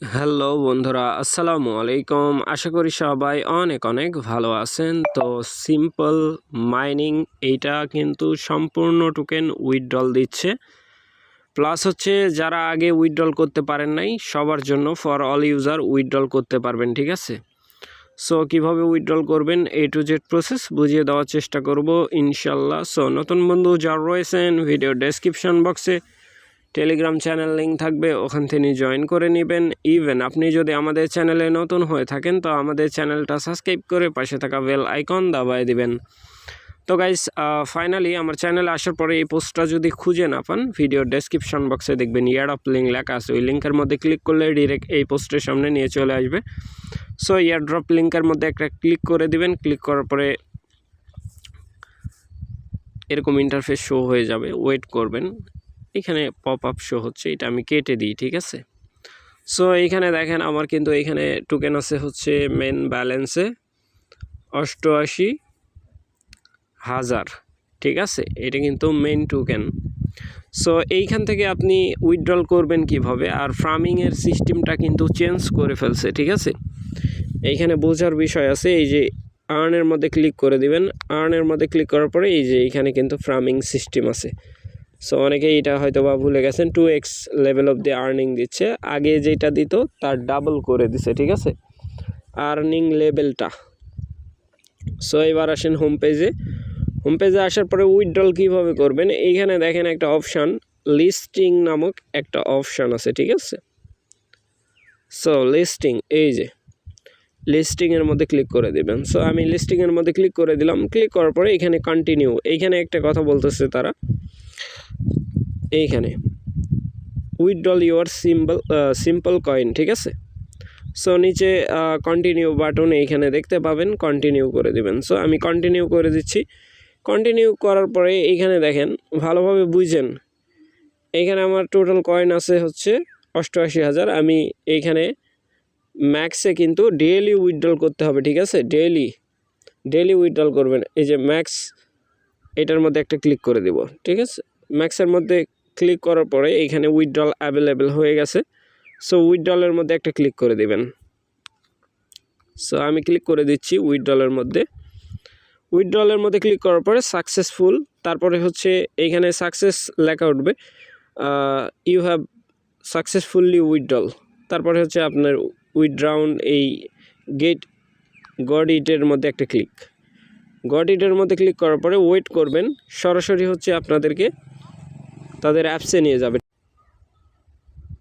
Hello বন্ধুরা, আসসালামু আলাইকুম। আশা করি সবাই অনেক অনেক ভালো আছেন। তো সিম্পল মাইনিং এইটা কিন্তু সম্পূর্ণ টোকেন উইথড্রল দিচ্ছে। প্লাস হচ্ছে যারা আগে উইথড্রল করতে পারেন নাই, সবার জন্য ফর অল ইউজার উইথড্রল করতে পারবেন, ঠিক আছে? সো কীভাবে উইথড্রল করবেন এ টু জেড প্রসেস বুঝিয়ে দেওয়ার চেষ্টা করব ইনশাল্লাহ। সো নতুন বন্ধু যারা রয়েছেন ভিডিও ডেসক্রিপশন বক্সে টেলিগ্রাম চ্যানেল লিঙ্ক থাকবে, ওখান থেকে জয়েন করে নেবেন। ইভেন আপনি যদি আমাদের চ্যানেলে নতুন হয়ে থাকেন, তো আমাদের চ্যানেলটা সাবস্ক্রাইব করে পাশে থাকা বেল আইকন দাবায় দিবেন। তো গাইস ফাইনালি আমার চ্যানেলে আসার পরে এই পোস্টটা যদি খুঁজে না পান ভিডিও ডেসক্রিপশন বক্সে দেখবেন, ইয়ার অফ লিঙ্ক লেখা আছে। ওই লিঙ্কের মধ্যে ক্লিক করলে ডিরেক্ট এই পোস্টের সামনে নিয়ে চলে আসবে। সো ইয়ার ড্রপ লিঙ্কের মধ্যে একটা ক্লিক করে দিবেন। ক্লিক করার পরে এরকম ইন্টারফেস শো হয়ে যাবে। ওয়েট করবেন। এখানে পপ আপ শো হচ্ছে, এটা আমি কেটে দিই, ঠিক আছে? সো এইখানে দেখেন আমার কিন্তু এখানে টোকেন আছে হচ্ছে মেন ব্যালেন্সে অষ্টআশি হাজার, ঠিক আছে? এটা কিন্তু মেন টোকেন সো এইখান থেকে আপনি উইথড্রল করবেন কীভাবে? আর ফার্মিংয়ের সিস্টেমটা কিন্তু চেঞ্জ করে ফেলছে, ঠিক আছে? এইখানে বোঝার বিষয় আছে, এই যে আর্নের মধ্যে ক্লিক করে দিবেন। আর্নের মধ্যে ক্লিক করার পরে এই যে এইখানে কিন্তু ফার্মিং সিস্টেম আছে। সো অনেকে এটা হয়তো বা ভুলে গেছেন two x level of the earning দিচ্ছে। আগে যেটা দিত, তার ডাবল করে দিছে, ঠিক আছে? আর্নিং লেভেলটা সো এবার আসেন হোম পেজে হোম পেজে আসার পরে উইথড্রল কীভাবে করবেন? এইখানে দেখেন একটা অপশান লিস্টিং নামক একটা অপশান আছে, ঠিক আছে? সো লিস্টিং এই যে। লিস্টিংয়ের মধ্যে ক্লিক করে দেবেন। সো আমি লিস্টিংয়ের মধ্যে ক্লিক করে দিলাম। ক্লিক করার পরে এখানে কন্টিনিউ এইখানে একটা কথা বলতেছে তারা। এইখানে। Withdrawal your simple simple coin ঠিক আছে? সো নিচে কন্টিনিউ বাটন এইখানে দেখতে পাবেন কন্টিনিউ করে দিবেন। সো আমি কন্টিনিউ করে দিচ্ছি। কন্টিনিউ করার পরে এইখানে দেখেন, ভালোভাবে বুঝেন। এইখানে আমার টোটাল কয়েন আছে হচ্ছে অষ্টআশি হাজার। আমি এইখানে ম্যাক্সে কিন্তু ডেইলি উইথড্রল করতে হবে, ঠিক আছে? ডেইলি ডেইলি উইথড্রল করবেন। এই যে ম্যাক্স এটার মধ্যে একটা ক্লিক করে দেব, ঠিক আছে? ম্যাক্সের মধ্যে ক্লিক করার পরে এইখানে উইথড্রল অ্যাভেলেবেল হয়ে গেছে। সো উইথড্রলের মধ্যে একটা ক্লিক করে দিবেন। সো আমি ক্লিক করে দিচ্ছি উইথড্রলের মধ্যে। উইথড্রলের মধ্যে ক্লিক করার পরে সাকসেসফুল তারপরে হচ্ছে এইখানে সাকসেস লেখা উঠবে। ইউ হ্যাভ সাকসেসফুলি উইথড্রল তারপরে হচ্ছে আপনার উইথড্রাউন এই গেট গড ইটের মধ্যে একটা ক্লিক। গড ইটের মধ্যে ক্লিক করার পরে ওয়েট করবেন। সরাসরি হচ্ছে আপনাদেরকে তাদের অ্যাপসে নিয়ে যাবে।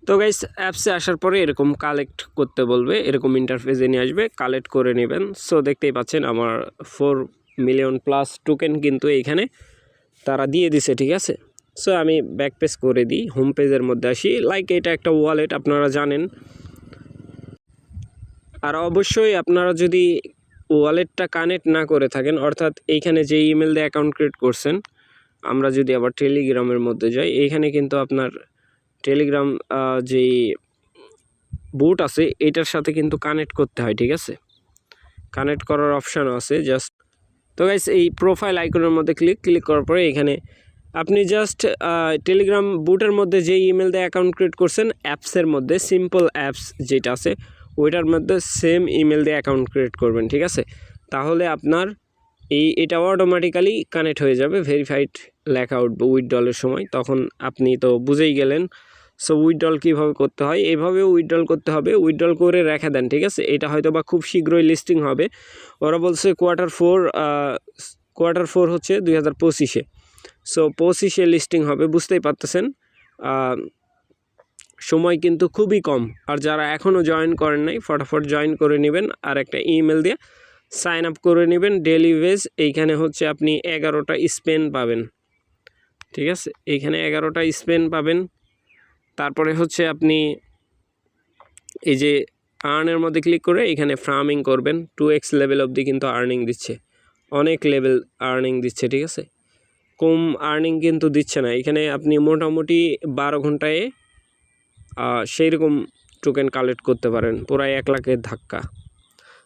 তো গাইস অ্যাপসে আসার পরে এরকম কালেক্ট করতে বলবে, এরকম ইন্টারফেসে নিয়ে আসবে কালেক্ট করে নেবেন। সো দেখতেই পাচ্ছেন আমার ফোর মিলিয়ন প্লাস টোকেন কিন্তু এইখানে তারা দিয়ে দিছে, ঠিক আছে? সো আমি ব্যাক পেজ করে দিই হোম পেজের মধ্যে আসি। লাইক এটা একটা ওয়ালেট আপনারা জানেন। আর অবশ্যই আপনারা যদি ওয়ালেটটা কানেক্ট না করে থাকেন, অর্থাৎ এইখানে যে ইমেল দিয়ে অ্যাকাউন্ট ক্রিয়েট করছেন আমরা যদি আবার টেলিগ্রামের মধ্যে যাই এইখানে কিন্তু আপনার টেলিগ্রাম যেই বুট আছে, এটার সাথে কিন্তু কানেক্ট করতে হয়, ঠিক আছে? কানেক্ট করার অপশানও আছে জাস্ট তো গাইস এই প্রোফাইল আইকনের মধ্যে ক্লিক ক্লিক করার পরে এখানে আপনি জাস্ট টেলিগ্রাম বুটের মধ্যে যে ইমেল দিয়ে অ্যাকাউন্ট ক্রিয়েট করছেন অ্যাপসের মধ্যে সিম্পল অ্যাপস যেটা আছে, ওইটার মধ্যে সেম ইমেল দিয়ে অ্যাকাউন্ট ক্রিয়েট করবেন, ঠিক আছে? তাহলে আপনার এই, এটাও অটোমেটিক্যালি কানেক্ট হয়ে যাবে ভেরিফাইড লেখা উঠবে উইথড্রলের সময়। তখন আপনি তো বুঝেই গেলেন। সো উইথড্রল কীভাবে করতে হয়? এইভাবে উইথড্রল করতে হবে। উইথড্রল করে রেখে দেন, ঠিক আছে? এটা হয়তো বা খুব শীঘ্রই লিস্টিং হবে। ওরা বলছে কোয়ার্টার ফোর কোয়ার্টার ফোর হচ্ছে দুই হাজার পঁচিশে। সো পঁচিশে লিস্টিং হবে, বুঝতেই পারতেছেন? সময় কিন্তু খুবই কম। আর যারা এখনও জয়েন করেন নাই, ফটাফট জয়েন করে নেবেন। আর একটা ইমেল দিয়ে। সাইন আপ করে নেবেন ডেলি ভেজ এইখানে হচ্ছে আপনি এগারোটা স্পেন পাবেন। ঠিক আছে? এইখানে এগারোটা স্পেন পাবেন। তারপরে হচ্ছে আপনি এই যে আর্নের মধ্যে ক্লিক করে এখানে ফার্মিং করবেন। টু এক্স লেভেল অবধি কিন্তু আর্নিং দিচ্ছে। অনেক লেভেল আর্নিং দিচ্ছে, ঠিক আছে? কম আর্নিং কিন্তু দিচ্ছে না। এখানে আপনি মোটামুটি বারো ঘন্টায় সেই রকম টোকেন কালেক্ট করতে পারেন। পুরাই এক লাখের ধাক্কা।